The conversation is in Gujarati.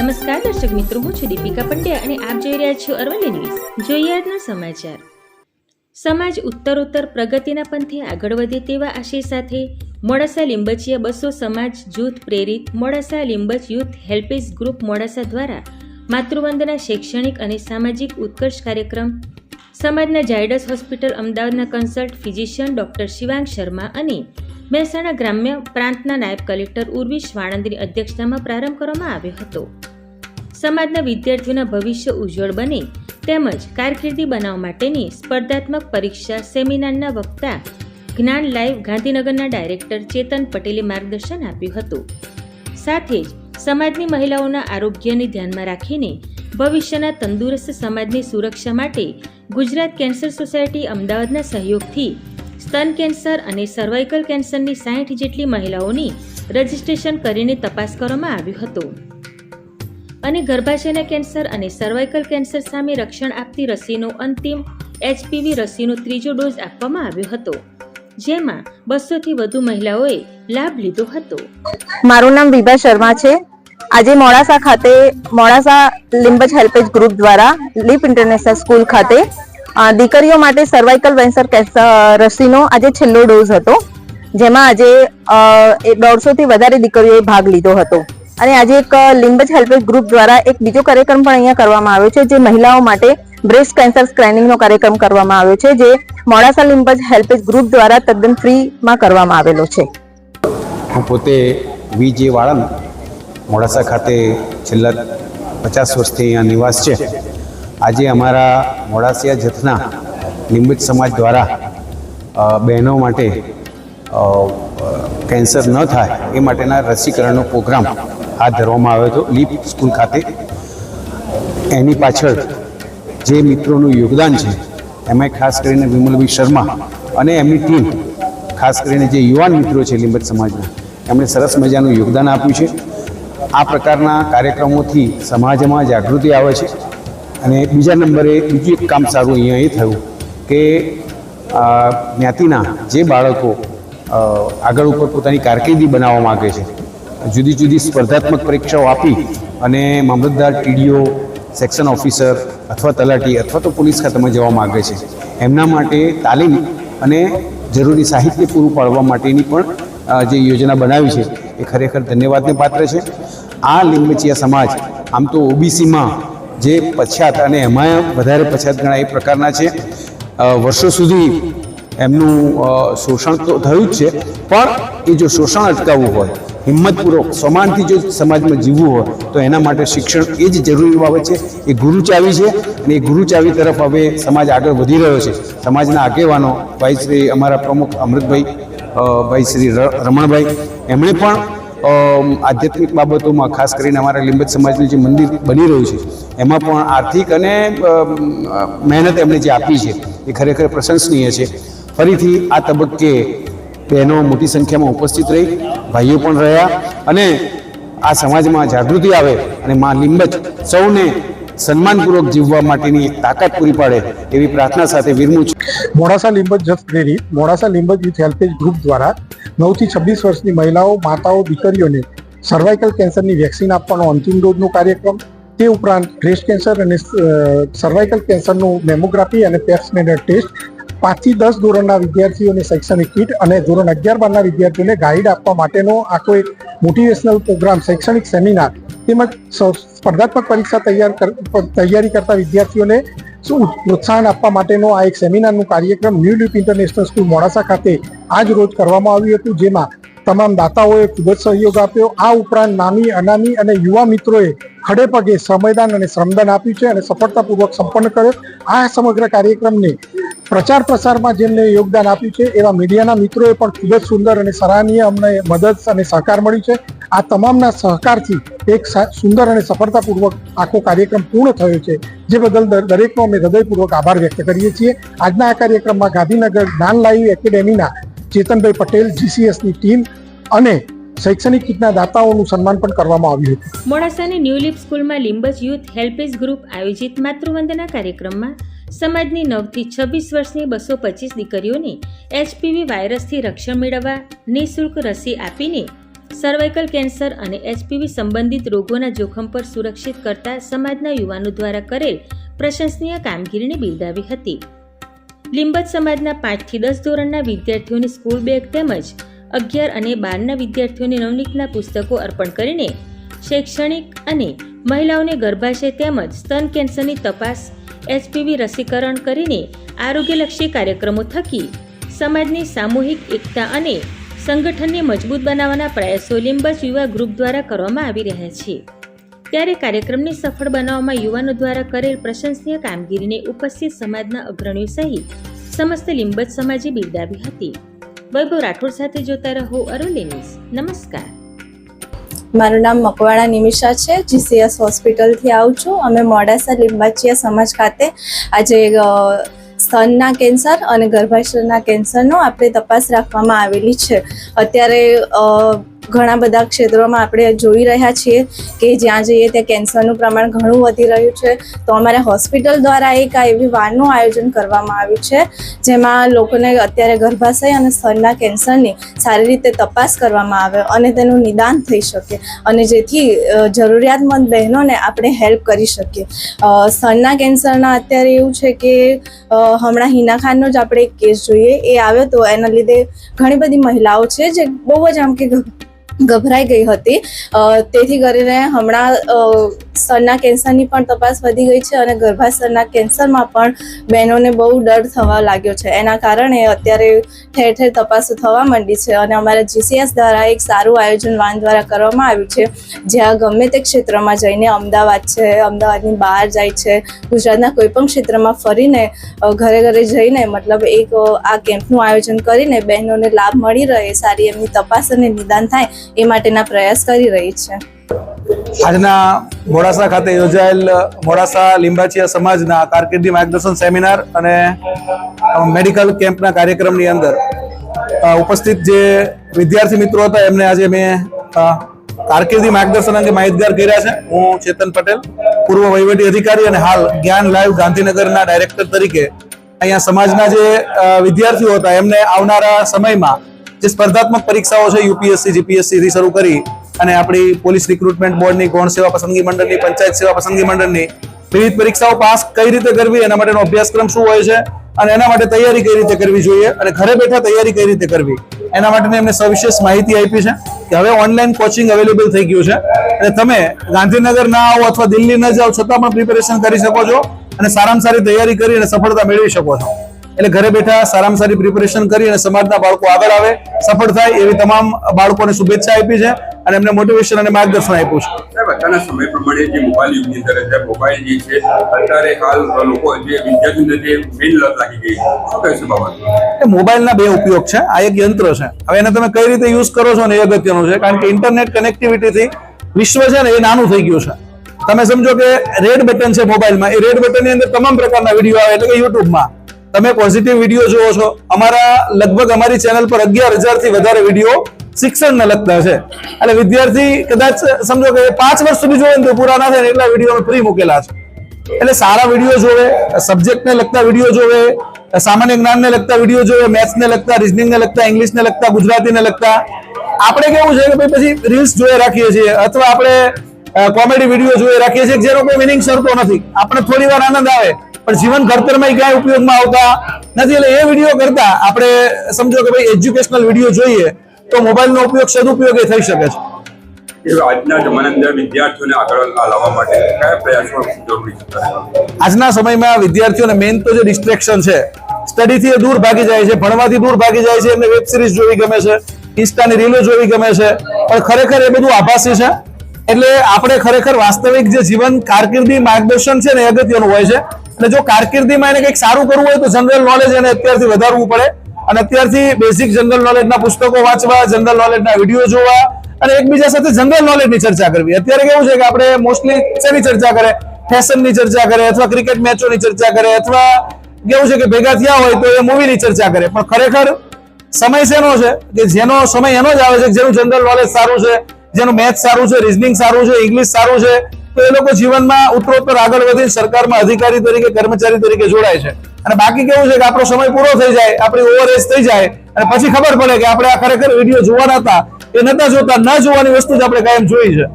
નમસ્કાર, દર્શક મિત્રો, હું છું દીપિકા પંડ્યા અને આપ જોઈ રહ્યા છો અરવલ્લી ન્યૂઝ. જોઈએ આજના સમાચાર. સમાજ ઉત્તરોત્તર પ્રગતિના પંથે આગળ વધે તેવા આશય સાથે મોડાસા લીંબચિયા બસો સમાજ જૂથ પ્રેરિત Modasa Limbach youth helpage group Modasa દ્વારા માતૃવંદના શૈક્ષણિક અને સામાજિક ઉત્કર્ષ કાર્યક્રમ, સમાજના ઝાયડસ હોસ્પિટલ, અમદાવાદના consult physician doctor Shivang Sharma અને મહેસાણા ગ્રામ્ય પ્રાંતના નાયબ કલેક્ટર ઉર્વિશ વાણંદની અધ્યક્ષતામાં પ્રારંભ કરવામાં આવ્યો હતો. સમાજના વિદ્યાર્થીઓના ભવિષ્ય ઉજ્જવળ બને તેમજ કારકિર્દી બનાવવા માટેની સ્પર્ધાત્મક પરીક્ષા સેમિનારના વક્તા જ્ઞાન લાઈવ ગાંધીનગરના ડાયરેક્ટર ચેતન પટેલે માર્ગદર્શન આપ્યું હતું. સાથે જ સમાજની મહિલાઓના આરોગ્યને ધ્યાનમાં રાખીને ભવિષ્યના તંદુરસ્ત સમાજની સુરક્ષા માટે ગુજરાત કેન્સર સોસાયટી અમદાવાદના સહયોગથી સ્તન કેન્સર અને સર્વાઇકલ કેન્સરની સાઠ જેટલી મહિલાઓની રજીસ્ટ્રેશન કરીને તપાસ કરવામાં આવ્યું હતું. અને ગર્ભાશયના કેન્સર અને સર્વાઇકલ કેન્સર સામે રક્ષણ આપતી રસીનો અંતિમ એચપીવી રસીનો ત્રીજો ડોઝ આપવામાં આવ્યો હતો, જેમાં બસોથી વધુ મહિલાઓએ લાભ લીધો હતો. મારું નામ વિભા શર્મા છે. આજે મોડાસા ખાતે, મોડાસા લિંબજ હેલ્પેજ ગ્રુપ દ્વારા લીપ ઇન્ટરનેશનલ સ્કૂલ ખાતે દીકરીઓ માટે સર્વાઇકલ વેન્સર રસીનો આજે છેલ્લો ડોઝ હતો, જેમાં આજે દોઢસો થી વધારે દીકરીઓએ ભાગ લીધો હતો. અને આજે એક લિંબજ હેલ્પેજ ગ્રુપ દ્વારા એક બીજો કાર્યક્રમ પણ અહીંયા કરવામાં આવ્યો છે, જે મહિલાઓ માટે બ્રેસ્ટ કેન્સર સ્ક્રેનિંગનો કાર્યક્રમ કરવામાં આવ્યો છે, જે મોડાસા લિંબજ હેલ્પેજ ગ્રુપ દ્વારા તદ્દન ફ્રીમાં કરવામાં આવેલો છે. હું પોતે વી જે મોડાસા ખાતે છેલ્લા પચાસ વર્ષથી અહીંયા નિવાસ છે. આજે અમારા મોડાસિયા જથના લિંબજ સમાજ દ્વારા બહેનો માટે કેન્સર ન થાય એ માટેના રસીકરણનો પ્રોગ્રામ હાથ ધરવામાં આવ્યો હતો લીપ સ્કૂલ ખાતે. એની પાછળ જે મિત્રોનું યોગદાન છે એમાં ખાસ કરીને વિમલભાઈ શર્મા અને એમની ટીમ, ખાસ કરીને જે યુવાન મિત્રો છે લીંબત સમાજના, એમણે સરસ મજાનું યોગદાન આપ્યું છે. આ પ્રકારના કાર્યક્રમોથી સમાજમાં જાગૃતિ આવે છે. અને બીજા નંબરે બીજું એક કામ સારું અહીંયા એ થયું કે જ્ઞાતિના જે બાળકો આગળ ઉપર પોતાની કારકિર્દી બનાવવા માગે છે જુદી જુદી સ્પર્ધાત્મક પરીક્ષાઓ આપી અને મામલતદાર, ટીડીઓ, સેક્શન ઓફિસર અથવા તલાટી અથવા તો પોલીસ ખાતામાં જવા માગે છે. એમના માટે તાલીમ અને જરૂરી સાહિત્ય પૂરું પાડવા માટેની પણ જે યોજના બનાવી છે, એ ખરેખર ધન્યવાદને પાત્ર છે. આ લીંબચિયા સમાજ, આમ તો ઓબીસીમાં જે પછાત અને એમાં વધારે પછાત ગણાય એ પ્રકારના છે. વર્ષો સુધી એમનું શોષણ તો થયું જ છે, પણ એ જો શોષણ અટકાવવું હોય હિંમતપૂર્વક, સમાનથી જો સમાજમાં જીવવું હોય, તો એના માટે શિક્ષણ એ જ જરૂરી બાબત છે. એ ગુરુ ચાવી છે અને એ ગુરુ ચાવી તરફ હવે સમાજ આગળ વધી રહ્યો છે. સમાજના આગેવાનો, ભાઈ શ્રી અમારા પ્રમુખ અમૃતભાઈ ભાઈ શ્રી રમણભાઈ, એમણે પણ આધ્યાત્મિક બાબતોમાં, ખાસ કરીને અમારા લીંબત સમાજનું જે મંદિર બની રહ્યું છે, એમાં પણ આર્થિક અને મહેનત એમણે જે આપી છે, એ ખરેખર પ્રશંસનીય છે. ફરીથી આ તબક્કે બહેનો મોટી સંખ્યામાં ઉપસ્થિત રહી, ભાઈઓ પણ રહ્યા અને આ સમાજમાં જાગૃતિ આવે અને મા લીંબત સૌને સન્માનપૂર્વક જીવવા માટેની તાકાત પૂરી પાડે એવી પ્રાર્થના સાથે વિરમું છું. મોડાસા લીંબજ જથ પ્રેરિત Modasa Limbaj youth HelpAge group દ્વારા નવથી છવ્વીસ વર્ષની મહિલાઓ, માતાઓ, દીકરીઓને સર્વાઇકલ કેન્સરની વેક્સિન આપવાનો અંતિમ ડોઝનો કાર્યક્રમ. તે ઉપરાંત બ્રેસ્ટ કેન્સર અને સર્વાઇકલ કેન્સરનું મેમોગ્રાફી અને પેપ્સમેનર ટેસ્ટ પાંચથી દસ ધોરણના વિદ્યાર્થીઓને શૈક્ષણિક કીટ અને ધોરણ અગિયાર બારના વિદ્યાર્થીઓને ગાઈડ આપવા માટેનો આખો એક મોટિવેશનલ પ્રોગ્રામ શૈક્ષણિક સેમિનાર તેમજ સ્પર્ધાત્મક પરીક્ષા તૈયાર તૈયારી કરતા વિદ્યાર્થીઓને શું પ્રોત્સાહન આપવા માટેનો આ એક સેમિનારનું કાર્યક્રમ New Leap international school Modasa ખાતે આજ રોજ કરવામાં આવ્યું હતું, જેમાં તમામ દાતાઓએ ખૂબ જ સહયોગ આપ્યો. આ ઉપરાંત નામી અનામી અને યુવા મિત્રોએ ખડે પગે સમયદાન અને શ્રમદાન આપ્યું છે અને સફળતાપૂર્વક સંપન્ન કર્યો. આ સમગ્ર કાર્યક્રમને પ્રચાર પ્રસારમાં જેમને યોગદાન આપ્યું છે, એવા મીડિયાના મિત્રોએ પણ ખૂબ જ સુંદર અને સરાહનીય અમને મદદ અને સહકાર મળ્યું છે. આ તમામના સહકારથી એક સુંદર અને સફળતાપૂર્વક આખો કાર્યક્રમ પૂર્ણ થયો છે. જે બદલ દર- દરેકનો અમે હૃદયપૂર્વક આભાર વ્યક્ત કરીએ છીએ. આજના આ કાર્યક્રમમાં ગાંધીનગર જ્ઞાન લાઈવ એકેડેમીના ચેતનભાઈ પટેલ, જીસીએસની ટીમ અને શૈક્ષણિક કીટના દાતાઓનું સન્માન પણ કરવામાં આવ્યું હતું. મોડાસાની ન્યૂ લિપ સ્કૂલમાં લીંબચ યુથ હેલ્પેજ ગ્રુપ આયોજિત માતૃવંદના કાર્યક્રમમાં સમાજની નવથી છવ્વીસ વર્ષની બસો પચીસ દીકરીઓને એચપીવી વાયરસથી રક્ષણ મેળવવા, નિઃશુલ્ક રસી આપીને સર્વાઇકલ કેન્સર અને એચપીવી સંબંધિત રોગોના જોખમ પર સુરક્ષિત કરતા સમાજના યુવાનો દ્વારા કરેલ પ્રશંસનીય કામગીરીને બિરદાવી હતી. લીંબત સમાજના પાંચથી દસ ધોરણના વિદ્યાર્થીઓની સ્કૂલ બેગ તેમજ અગિયાર અને બારના વિદ્યાર્થીઓને નવનીતના પુસ્તકો અર્પણ કરીને શૈક્ષણિક અને મહિલાઓને ગર્ભાશય તેમજ સ્તન કેન્સરની તપાસ એચપીવી રસીકરણ કરીને આરોગ્યલક્ષી કાર્યક્રમો થકી સમાજની સામૂહિક એકતા અને સંગઠનને મજબૂત બનાવવાના પ્રયાસો લીંબચ યુવા ગ્રુપ દ્વારા કરવામાં આવી રહ્યા છે. ત્યારે કાર્યક્રમને સફળ બનાવવામાં યુવાનો દ્વારા કરેલ પ્રશંસનીય કામગીરીને ઉપસ્થિત સમાજના અગ્રણીઓ સહિત સમસ્ત લીંબચ સમાજે બિરદાવી હતી. વૈભવ રાઠોડ સાથે જોતા રહો અરોલી નમસ્કાર. મારું નામ મકવાણા નિમિષા છે. જીસીએસ હોસ્પિટલથી આવું છું. અમે મોડાસા લીંબાચિયા સમાજ ખાતે આજે સ્તનના કેન્સર અને ગર્ભાશયના કેન્સરનો આપણે તપાસ રાખવામાં આવેલી છે. અત્યારે ઘણા બધા ક્ષેત્રોમાં આપણે જોઈ રહ્યા છીએ કે જ્યાં જઈએ ત્યાં કેન્સરનું પ્રમાણ ઘણું વધી રહ્યું છે. તો અમારે હોસ્પિટલ દ્વારા એક આ એવી વારનું આયોજન કરવામાં આવ્યું છે, જેમાં લોકોને અત્યારે ગર્ભાશય અને સ્તનના કેન્સરની સારી રીતે તપાસ કરવામાં આવે અને તેનું નિદાન થઈ શકે અને જેથી જરૂરિયાતમંદ બહેનોને આપણે હેલ્પ કરી શકીએ. સ્તરના કેન્સરના અત્યારે એવું છે કે હમણાં હિના ખાનનો જ આપણે એક કેસ જોઈએ. એ આવ્યો તો એના લીધે ઘણી બધી મહિલાઓ છે જે બહુ જ આમ કે ગભરાઈ ગઈ હતી. તેથી કરીને હમણાં સરના કેન્સરની પણ તપાસ વધી ગઈ છે અને ગર્ભાશયના કેન્સરમાં પણ બહેનોને બહુ ડર થવા લાગ્યો છે. એના કારણે અત્યારે ઠેર ઠેર તપાસો થવા માંડી છે અને અમારા જીસીએસ દ્વારા એક સારું આયોજન વાન દ્વારા કરવામાં આવ્યું છે. જ્યાં ગમે તે ક્ષેત્રમાં જઈને અમદાવાદ છે, અમદાવાદની બહાર જાય છે, ગુજરાતના કોઈપણ ક્ષેત્રમાં ફરીને ઘરે ઘરે જઈને મતલબ એક આ કેમ્પનું આયોજન કરીને બહેનોને લાભ મળી રહે, સારી એમની તપાસ અને નિદાન થાય એ માટેના પ્રયાસ કરી રહી છે. આજના મોડાસા ખાતે યોજાયેલ મોડાસા લીંબાચિયા સમાજના કારકિર્દી માર્ગદર્શન સેમિનાર અને મેડિકલ કેમ્પના કાર્યક્રમની અંદર ઉપસ્થિત જે વિદ્યાર્થી મિત્રો હતા, એમને આજે મેં કારકિર્દી માર્ગદર્શન અંગે માહિતગાર કર્યા છે. હું ચેતન પટેલ, પૂર્વ વહીવટી અધિકારી અને હાલ જ્ઞાન લાઈવ ગાંધીનગરના ડાયરેક્ટર તરીકે અહીંયા સમાજના જે વિદ્યાર્થીઓ હતા, એમને આવનારા સમયમાં જે સ્પર્ધાત્મક પરીક્ષાઓ છે યુપીએસસી જીપીએસસી થી શરૂ કરી અને આપણી પોલીસ રિક્રુટમેન્ટ બોર્ડની ગૌણ સેવા પસંદગી મંડળની, પંચાયત સેવા પસંદગી મંડળની વિવિધ પરીક્ષાઓ પાસ કઈ રીતે કરવી, એના માટેનો અભ્યાસક્રમ શું હોય છે અને એના માટે તૈયારી કઈ રીતે કરવી જોઈએ અને ઘરે બેઠા તૈયારી કઈ રીતે કરવી, એના માટે એમને સવિશેષ માહિતી આપી છે કે હવે ઓનલાઈન કોચિંગ અવેલેબલ થઈ ગયું છે અને તમે ગાંધીનગર ના આવો અથવા દિલ્હી ન જાઓ છતાં પણ પ્રિપેરેશન કરી શકો છો અને સારામાં સારી તૈયારી કરી અને સફળતા મેળવી શકો છો. એટલે ઘરે બેઠા સારામાં સારી પ્રિપેરેશન કરી અને સમાજના બાળકો આગળ આવે સફળ થાય એવી તમામ બાળકોને શુભેચ્છા આપી છે અને એમને મોટિવેશન અને માર્ગદર્શન આપ્યું છે. અત્યારના સમય પ્રમાણે જે મોબાઈલ યુગની અંદર મોબાઈલ જે છે અત્યારે હાલ લોકો જે વિદ્યાર્થીઓને જે મેઇન લત લાગી ગઈ શું કહે છે બાબત? એ મોબાઈલના બે ઉપયોગ છે આ એક યંત્ર છે. હવે એને તમે કઈ રીતે યુઝ કરો છો ને એ અગત્યનું છે કારણ કે ઇન્ટરનેટ કનેક્ટિવિટીથી વિશ્વ છે ને એ નાનું થઈ ગયું છે. તમે સમજો કે રેડ બટન છે મોબાઈલમાં એ રેડ બટનની અંદર તમામ પ્રકારના વીડિયો આવે એટલે કે યુટ્યુબમાં તમે પોઝિટિવ વીડિયો જુઓ છો. અમારા લગભગ અમારી ચેનલ પર અગિયારથી વધારે વીડિયો શિક્ષણને લગતા છે. એટલે વિદ્યાર્થી કદાચ સમજો કે પાંચ વર્ષ સુધી જોવે ને તો પૂરા ના થાય એટલા વીડિયો ફ્રી મૂકેલા છે. એટલે સારા વીડિયો જોવે સબ્જેક્ટને લગતા વીડિયો જોવે, સામાન્ય જ્ઞાનને લગતા વીડિયો જોવે મેથ્સને લગતા રિઝનિંગને લગતા ઇંગ્લિશને લગતા ગુજરાતીને લગતા. આપણે કેવું છે કે ભાઈ પછી રીલ્સ જોઈ રાખીએ છીએ અથવા આપણે કોમેડી વીડિયો જોઈ રાખીએ છીએ જેનો કોઈ મિનિંગ સરતો નથી. આપણે થોડી વાર આનંદ આવે. પણ જીવન ઘડતરમાં ક્યાંય ઉપયોગમાં આવતા નથી. એટલે એ વીડિયો કરતા આપણે સમજો કે ભાઈ એજ્યુકેશનલ વીડિયો જોઈએ તો મોબાઈલનો ઉપયોગ સદુપયોગ એ થઈ શકે છે. આજના જમાનાની અંદર વિદ્યાર્થીઓને આગળ લાવવા માટે કયા પ્રયાસો જરૂરી છે? આજના સમયમાં વિદ્યાર્થીઓને મેઇન તો જે ડિસ્ટ્રેક્શન છે સ્ટડીથી દૂર ભાગી જાય છે ભણવાથી દૂર ભાગી જાય છે એમને વેબ સિરીઝ જોવી ગમે છે ઇન્સ્ટાની રીલો જોવી ગમે છે પણ ખરેખર એ બધું આભાસી છે. એટલે આપણે ખરેખર વાસ્તવિક જે જીવન કારકિર્દી માર્ગદર્શન છે ને એ અગત્યનું હોય છે. અને જો કારકિર્દીમાં એને કંઈક સારું કરવું હોય તો જનરલ નોલેજ એને અત્યારથી વધારવું પડે. અને અત્યારથી બેઝિક જનરલ નોલેજના પુસ્તકો વાંચવા જનરલ નોલેજના વીડિયો જોવા અને એકબીજા સાથે જનરલ નોલેજની ચર્ચા કરવી. અત્યારે કેવું છે કે આપણે મોસ્ટલી શેની ચર્ચા કરે? ફેશનની ચર્ચા કરે અથવા ક્રિકેટ મેચોની ચર્ચા કરે અથવા કેવું છે કે ભેગા થયા હોય તો એ મૂવીની ચર્ચા કરે. પણ ખરેખર સમય શેનો છે કે જેનો સમય એનો જ આવે છે જેનું જનરલ નોલેજ સારું છે, જેનું મેથ સારું છે રિઝનિંગ સારું છે ઇંગ્લિશ સારું છે તો એ લોકો જીવનમાં ઉત્તરોત્તર આગળ વધી સરકારમાં અધિકારી તરીકે, કર્મચારી તરીકે જોડાય છે. અને બાકી કેવું છે કે આપણો સમય પૂરો થઈ જાય, આપણી ઓવર એજ થઈ જાય, અને પછી ખબર પડે કે આપણે આ ખરેખર વીડિયો જોવાના હતા, એ નતા જોતા, ન જોવાની વસ્તુ જ આપણે કાયમ જોઈ છે.